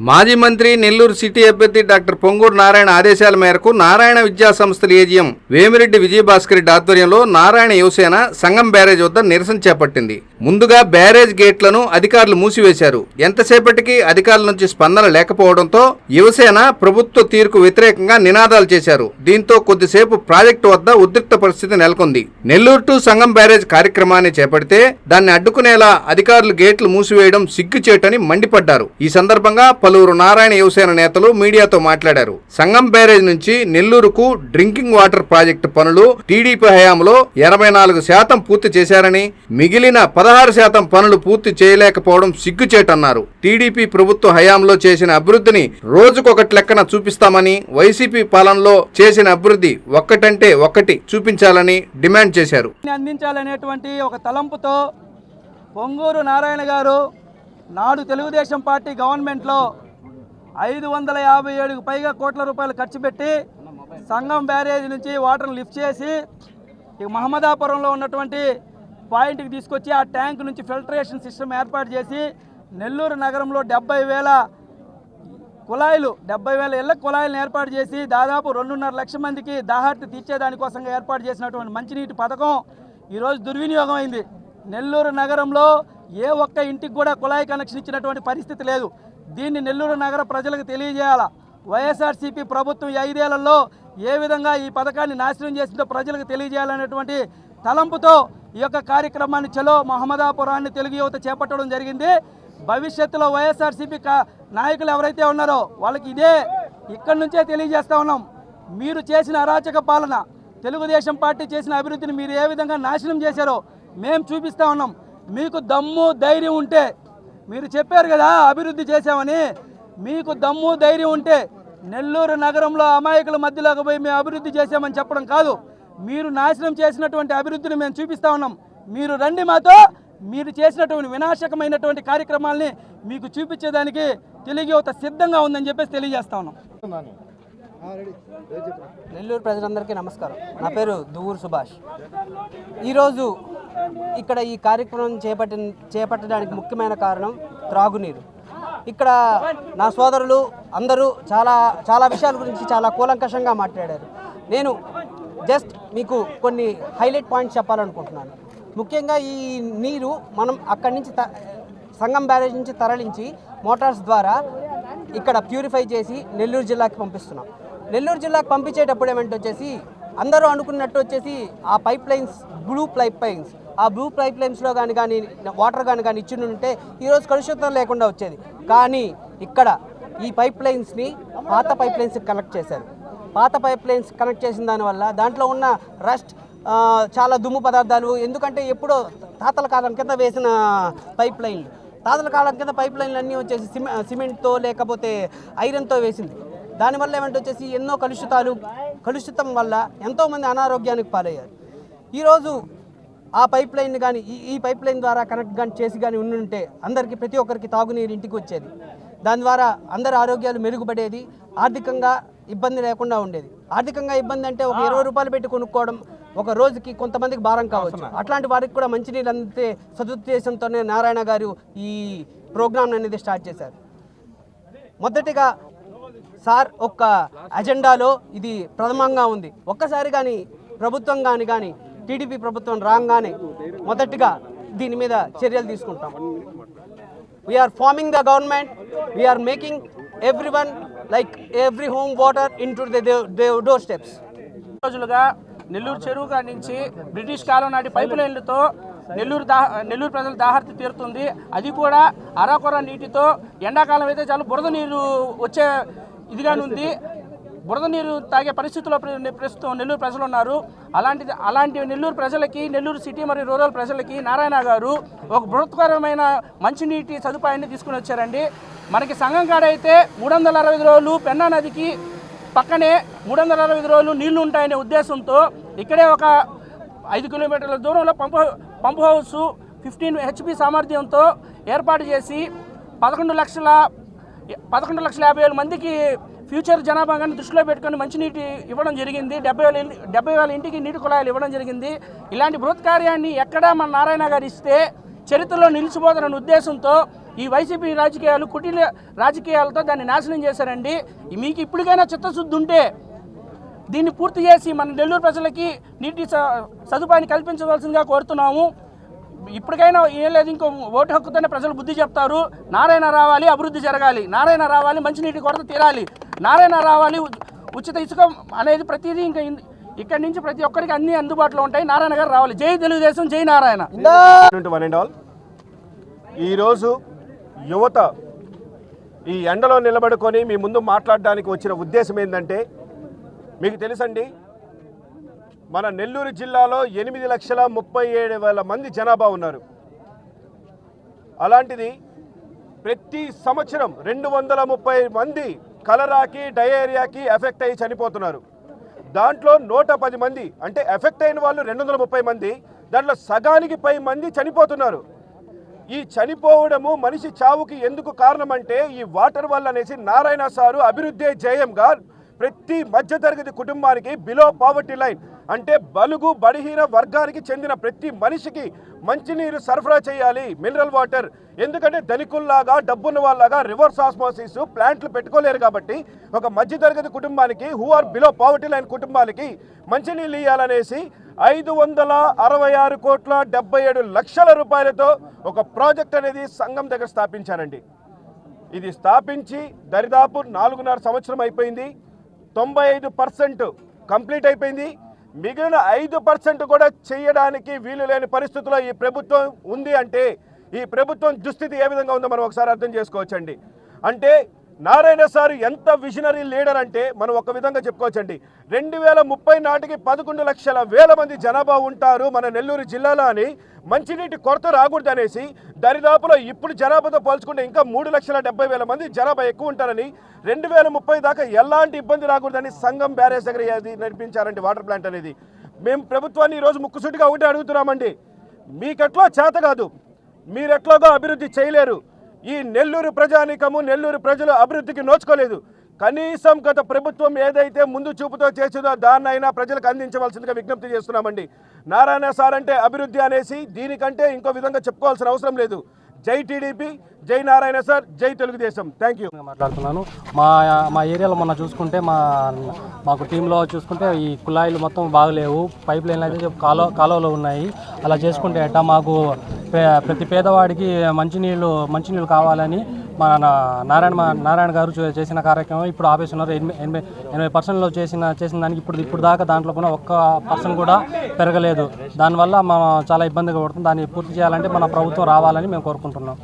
మాజీ మంత్రి నెల్లూరు సిటీ అభ్యర్థి డాక్టర్ పొంగూరు నారాయణ ఆదేశాల మేరకు నారాయణ విద్యా సంస్థల ఏజిఎం వేమిరెడ్డి విజయభాస్కర్ రెడ్డి ఆధ్వర్యంలో నారాయణ యువసేన సంగం బ్యారేజ్ వద్ద నిరసన చేపట్టింది. ముందుగా బ్యారేజ్ గేట్లను అధికారులు మూసివేశారు. ఎంతసేపటికి అధికారుల నుంచి స్పందన లేకపోవడంతో యువసేన ప్రభుత్వ తీరుకు వ్యతిరేకంగా నినాదాలు చేశారు. దీంతో కొద్దిసేపు ప్రాజెక్టు వద్ద ఉద్రిక్త పరిస్థితి నెలకొంది. నెల్లూరు టు సంగం బ్యారేజ్ కార్యక్రమాన్ని చేపడితే దాన్ని అడ్డుకునేలా అధికారులు గేట్లు మూసివేయడం సిగ్గుచేటని మండిపడ్డారు. ఈ సందర్భంగా పలు పలువురు నారాయణ యువసేన నేతలు మీడియాతో మాట్లాడారు. సంగం బ్యారేజ్ నుంచి నెల్లూరుకు డ్రింకింగ్ వాటర్ ప్రాజెక్టు పనులు టీడీపీ హయాంలో ఎనభై నాలుగు శాతం పూర్తి చేశారని మిగిలిన పదహారు శాతం పనులు పూర్తి చేయలేకపోవడం సిగ్గుచేటన్నారు. టీడీపీ ప్రభుత్వ హయాంలో చేసిన అభివృద్ధిని రోజుకొకటి లెక్కన చూపిస్తామని వైసీపీ పాలనలో చేసిన అభివృద్ధి ఒక్కటంటే ఒక్కటి చూపించాలని డిమాండ్ చేశారు. అందించాలనేటువంటి ఒక తలంపుతో పొంగూరు నారాయణ గారు నాడు తెలుగుదేశం పార్టీ గవర్నమెంట్లో ఐదు వందల యాభై ఏడుకు పైగా కోట్ల రూపాయలు ఖర్చు పెట్టి సంగం బ్యారేజ్ నుంచి వాటర్ని లిఫ్ట్ చేసి ఇక మహమ్మదాపురంలో ఉన్నటువంటి పాయింట్కి తీసుకొచ్చి ఆ ట్యాంక్ నుంచి ఫిల్టరేషన్ సిస్టమ్ ఏర్పాటు చేసి నెల్లూరు నగరంలో డెబ్బై వేల కుళాయిలు డెబ్బై వేల ఇళ్ళ కుళాయిలను ఏర్పాటు చేసి దాదాపు రెండున్నర లక్షల మందికి దాహార్తి తీర్చేదానికోసంగా ఏర్పాటు చేసినటువంటి మంచినీటి పథకం ఈరోజు దుర్వినియోగం అయింది. నెల్లూరు నగరంలో ఏ ఒక్క ఇంటికి కూడా కుళాయి కనెక్షన్ ఇచ్చినటువంటి పరిస్థితి లేదు. దీన్ని నెల్లూరు నగర ప్రజలకు తెలియజేయాలా? వైఎస్ఆర్సీపీ ప్రభుత్వం ఐదేళ్ళలో ఏ విధంగా ఈ పథకాన్ని నాశనం చేసిందో ప్రజలకు తెలియజేయాలనేటువంటి తలంపుతో ఈ యొక్క కార్యక్రమాన్ని చలో మహమ్మదాపురాన్ని తెలుగు యువత చేపట్టడం జరిగింది. భవిష్యత్తులో వైఎస్ఆర్సీపీ కా- నాయకులు ఎవరైతే ఉన్నారో వాళ్ళకి ఇదే ఇక్కడి నుంచే తెలియజేస్తా ఉన్నాం. మీరు చేసిన అరాచక పాలన తెలుగుదేశం పార్టీ చేసిన అభివృద్ధిని మీరు ఏ విధంగా నాశనం చేశారో మేము చూపిస్తా ఉన్నాం. మీకు దమ్ము ధైర్యం ఉంటే మీరు చెప్పారు కదా అభివృద్ధి చేశామని. మీకు దమ్ము ధైర్యం ఉంటే నెల్లూరు నగరంలో అమాయకుల మధ్యలోకి పోయి మేము అభివృద్ధి చేశామని చెప్పడం కాదు. మీరు నాశనం చేసినటువంటి అభివృద్ధిని మేము చూపిస్తా ఉన్నాం. మీరు రండి మాతో. మీరు చేసినటువంటి వినాశకమైనటువంటి కార్యక్రమాల్ని మీకు చూపించేదానికి తెలుగు యువత సిద్ధంగా ఉందని చెప్పేసి తెలియజేస్తా ఉన్నాం. నెల్లూరు ప్రజలందరికీ నమస్కారం. నా పేరు దువ్వూరు సుభాష్. ఈరోజు ఇక్కడ ఈ కార్యక్రమం చేపట్టి చేపట్టడానికి ముఖ్యమైన కారణం త్రాగునీరు. ఇక్కడ నా సోదరులు అందరూ చాలా చాలా విషయాల గురించి చాలా కూలంకషంగా మాట్లాడారు. నేను జస్ట్ మీకు కొన్ని హైలైట్ పాయింట్స్ చెప్పాలనుకుంటున్నాను. ముఖ్యంగా ఈ నీరు మనం అక్కడి నుంచి త- సంగం బ్యారేజ్ నుంచి తరలించి మోటార్స్ ద్వారా ఇక్కడ ప్యూరిఫై చేసి నెల్లూరు జిల్లాకి పంపిస్తున్నాం. నెల్లూరు జిల్లాకు పంపించేటప్పుడు ఏమంటే వచ్చేసి అందరూ అనుకున్నట్టు వచ్చేసి ఆ pipe lines blue pipe lines ఆ బ్లూ పైప్ లైన్స్లో కానీ కానీ వాటర్ కానీ కానీ ఇచ్చి ఉంటే ఈరోజు కలుషితం లేకుండా వచ్చేది. కానీ ఇక్కడ ఈ పైప్ లైన్స్ని పాత పైప్ లైన్స్ కనెక్ట్ చేశారు. పాత పైప్ లైన్స్ కనెక్ట్ చేసిన దానివల్ల దాంట్లో ఉన్న రస్ట్ చాలా దుమ్ము పదార్థాలు ఎందుకంటే ఎప్పుడో తాతల కాలం కింద వేసిన పైప్ లైన్లు. తాతల కాలం కింద పైప్ లైన్లు అన్నీ వచ్చేసి సిమె సిమెంట్తో లేకపోతే ఐరన్తో వేసింది. దానివల్ల ఏమంటే వచ్చేసి ఎన్నో కలుషితాలు కలుషితం వల్ల ఎంతోమంది అనారోగ్యానికి పాలయ్యారు. ఈరోజు ఆ పైప్ లైన్ కానీ ఈ ఈ పైప్ లైన్ ద్వారా కనెక్ట్ కానీ చేసి కానీ ఉండుంటే అందరికీ ప్రతి ఒక్కరికి తాగునీరు ఇంటికి వచ్చేది. దాని ద్వారా అందరి ఆరోగ్యాలు మెరుగుపడేది ఆర్థికంగా ఇబ్బంది లేకుండా ఉండేది. ఆర్థికంగా ఇబ్బంది అంటే ఒక ఇరవై రూపాయలు పెట్టి కొనుక్కోవడం ఒక రోజుకి కొంతమందికి భారం కావచ్చు. అట్లాంటి వారికి కూడా మంచినీళ్ళు అందితే సదుద్దేశంతోనే నారాయణ గారు ఈ ప్రోగ్రామ్ అనేది స్టార్ట్ చేశారు. మొదటిగా సార్ ఒక్క అజెండాలో ఇది ప్రథమంగా ఉంది. ఒక్కసారి కానీ ప్రభుత్వం కానీ కానీ టీడీపీ ప్రభుత్వం రాగానే మొదటిగా దీని మీద చర్యలు తీసుకుంటాం. We're forming the government we're making everyone like every home water into door steps రోజులుగా నెల్లూరు చెరువు నుంచి బ్రిటిష్ కాలం నాటి పైపు లైన్లతో నెల్లూరు దా నెల్లూరు ప్రజల దాహర్తి తీరుతుంది. అది కూడా అరాకొర నీటితో ఎండాకాలం అయితే చాలా బురద నీరు వచ్చే ఇదిగానుంది. బురద నీరు తాగే పరిస్థితుల్లో ప్ర- ప్రస్తుతం నెల్లూరు ప్రజలు ఉన్నారు అలాంటిది అలాంటి నెల్లూరు ప్రజలకి నెల్లూరు సిటీ మరియు రూరల్ ప్రజలకి నారాయణ గారు ఒక బృహత్కరమైన మంచినీటి సదుపాయాన్ని తీసుకుని వచ్చారండి. మనకి సంఘం కాడైతే మూడు వందల అరవై రోజులు పెన్నా నదికి పక్కనే మూడు వందల అరవై రోజులు నీళ్ళు ఉంటాయనే ఉద్దేశంతో ఇక్కడే ఒక ఐదు కిలోమీటర్ల దూరంలో pump pump house fifteen HP సామర్థ్యంతో ఏర్పాటు చేసి పదకొండు లక్షల పదకొండు లక్షల యాభై వేల మందికి ఫ్యూచర్ జనాభాగాన్ని దృష్టిలో పెట్టుకొని మంచినీటి ఇవ్వడం జరిగింది. డెబ్బై వేల డెబ్బై వేల ఇంటికి నీటి కుళాయిలు ఇవ్వడం జరిగింది. ఇలాంటి బృహత్ కార్యాన్ని ఎక్కడా మన నారాయణ గారు ఇస్తే చరిత్రలో నిలిచిపోతారన్న ఉద్దేశంతో ఈ వైసీపీ రాజకీయాలు కుటీల రాజకీయాలతో దాన్ని నాశనం చేశారండి. మీకు ఇప్పటికైనా చిత్తశుద్ధి ఉంటే దీన్ని పూర్తి చేసి మన నెల్లూరు ప్రజలకి నీటి స- సదుపాయాన్ని కల్పించవలసిందిగా కోరుతున్నాము. ఇప్పటికైనా ఏం లేదు ఇంకో ఓటు హక్కుతోనే ప్రజలు బుద్ధి చెప్తారు. నారాయణ రావాలి అభివృద్ధి జరగాలి. నారాయణ రావాలి మంచినీటి కొరత తీరాలి. నారాయణ రావాలి ఉచిత ఇసుక అనేది ప్రతిదీ ఇంకా ఇక్కడ ఇక్కడి నుంచి ప్రతి ఒక్కరికి అన్ని అందుబాటులో ఉంటాయి. నారాయణ గారు రావాలి. జై తెలుగుదేశం జై నారాయణ. One and all. ఈరోజు యువత ఈ ఎండలో నిలబడుకొని మీ ముందు మాట్లాడడానికి వచ్చిన ఉద్దేశం ఏంటంటే మీకు తెలుసండి మన నెల్లూరు జిల్లాలో ఎనిమిది లక్షల ముప్పై ఏడు వేల మంది జనాభా ఉన్నారు. అలాంటిది ప్రతి సంవత్సరం రెండు వందల ముప్పై మంది కలరాకి డయేరియాకి ఎఫెక్ట్ అయ్యి చనిపోతున్నారు. దాంట్లో నూట పది మంది అంటే ఎఫెక్ట్ అయిన వాళ్ళు రెండు వందల ముప్పై మంది దాంట్లో సగానికి పై మంది చనిపోతున్నారు. ఈ చనిపోవడము మనిషి చావుకి ఎందుకు కారణమంటే ఈ వాటర్ వల్ల అనేసి నారాయణ సారు అభివృద్ధి జయంగా ప్రతి మధ్యతరగతి కుటుంబానికి బిలో పావర్టీ లైన్ అంటే బలుగు బడిహీన వర్గానికి చెందిన ప్రతి మనిషికి మంచినీరు సరఫరా చేయాలి మినరల్ వాటర్ ఎందుకంటే ధనికుల్లాగా డబ్బున్న వాళ్ళగా రివర్స్ ఆస్మోసిస్ ప్లాంట్లు పెట్టుకోలేరు కాబట్టి ఒక మధ్యతరగతి కుటుంబానికి who are below poverty line కుటుంబానికి మంచినీళ్ళు ఇవ్వాలనేసి ఐదు వందల అరవై ఆరు కోట్ల డెబ్బై ఏడు లక్షల రూపాయలతో ఒక ప్రాజెక్ట్ అనేది సంఘం దగ్గర స్థాపించారండి. ఇది స్థాపించి దరిదాపు నాలుగున్నర సంవత్సరం అయిపోయింది. తొంభై ఐదు పర్సెంట్ కంప్లీట్ అయిపోయింది. మిగిలిన ఐదు పర్సెంట్ కూడా చేయడానికి వీలు లేని పరిస్థితుల్లో ఈ ప్రభుత్వం ఉంది అంటే ఈ ప్రభుత్వం దుస్థితి ఏ విధంగా ఉందో మనం ఒకసారి అర్థం చేసుకోవచ్చండి. అంటే నారాయణ సార్ ఎంత విజనరీ లీడర్ అంటే మనం ఒక విధంగా చెప్పుకోవచ్చండి. రెండు వేల ముప్పై నాటికి పదకొండు లక్షల వేల మంది జనాభా ఉంటారు మన నెల్లూరు జిల్లాలో అని మంచినీటి కొరత రాకూడదు అనేసి దరిదాపులో ఇప్పుడు జనాభాతో పోల్చుకుంటే ఇంకా మూడు లక్షల డెబ్బై వేల మంది జనాభా ఎక్కువ ఉంటారని రెండు వేల ముప్పై దాకా ఎలాంటి ఇబ్బంది రాకూడదని సంఘం బ్యారేజ్ దగ్గర అది నడిపించారండి వాటర్ ప్లాంట్ అనేది. మేము ప్రభుత్వాన్ని ఈరోజు ముక్కుసూటిగా ఒకటి అడుగుతున్నామండి. మీకెట్లో చేత కాదు. మీరెట్లాగో అభివృద్ధి చేయలేరు. ఈ నెల్లూరు ప్రజానికము నెల్లూరు ప్రజలు అభివృద్ధికి నోచుకోలేదు. కనీసం గత ప్రభుత్వం ఏదైతే ముందు చూపుతో చేసిందో దాన్నైనా ప్రజలకు అందించవలసిందిగా విజ్ఞప్తి చేస్తున్నామండి. నారాయణ సార్ అంటే అభివృద్ధి అనేసి దీనికంటే ఇంకో విధంగా చెప్పుకోవాల్సిన అవసరం లేదు. జై టీడీపీ జై నారాయణ సార్ జై తెలుగుదేశం. థ్యాంక్ యూ మాట్లాడుతున్నాను. మా మా ఏరియాలో మొన్న చూసుకుంటే మా మాకు టీంలో చూసుకుంటే ఈ కుళాయిలు మొత్తం బాగలేవు. పైప్ లైన్లు అయితే కాలువ కాలువలో ఉన్నాయి. అలా చేసుకుంటే ఎట్టా మాకు ప్రతి పేదవాడికి మంచినీళ్ళు మంచినీళ్ళు కావాలని మన నారాయణ మా- నారాయణ గారు చేసిన కార్యక్రమం ఇప్పుడు ఆపేస్తున్నారు. ఎనభై ఎనభై ఎనభై పర్సెంట్లో చేసిన చేసిన దానికి ఇప్పుడు ఇప్పుడు దాకా దాంట్లో కూడా ఒక్క పర్సెంట్ కూడా పెరగలేదు. దానివల్ల మనం చాలా ఇబ్బందిగా పడుతుంది. దాన్ని పూర్తి చేయాలంటే మన ప్రభుత్వం రావాలని మేము కోరుకుంటున్నాం.